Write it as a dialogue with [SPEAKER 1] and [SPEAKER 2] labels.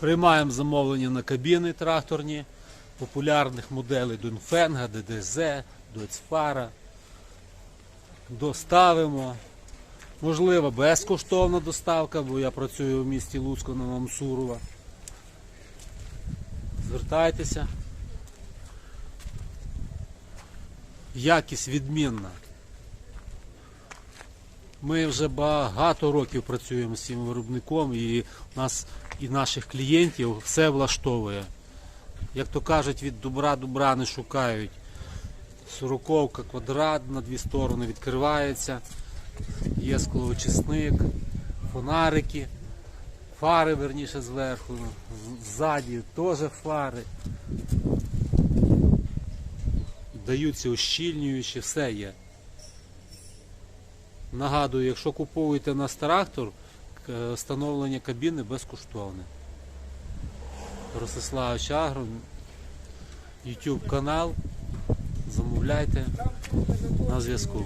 [SPEAKER 1] Приймаємо замовлення на кабіни тракторні, популярних моделей Дунфенга, ДДЗ, Доцфара. Доставимо. Можливо, безкоштовна доставка, бо я працюю в місті Луцько на Мамсурова. Звертайтеся. Якість відмінна. Ми вже багато років працюємо з цим виробником і нас і наших клієнтів все влаштовує. Як то кажуть, від добра добра не шукають. Сороковка квадрат на дві сторони відкривається. Є склоочисник, фонарики, фари верніше зверху, ззаді теж фари. Даються ущільнюючі, все є. Нагадую, якщо купуєте нас трактор, встановлення кабіни безкоштовне. Ростиславич Агро, YouTube канал. Замовляйте на зв'язку.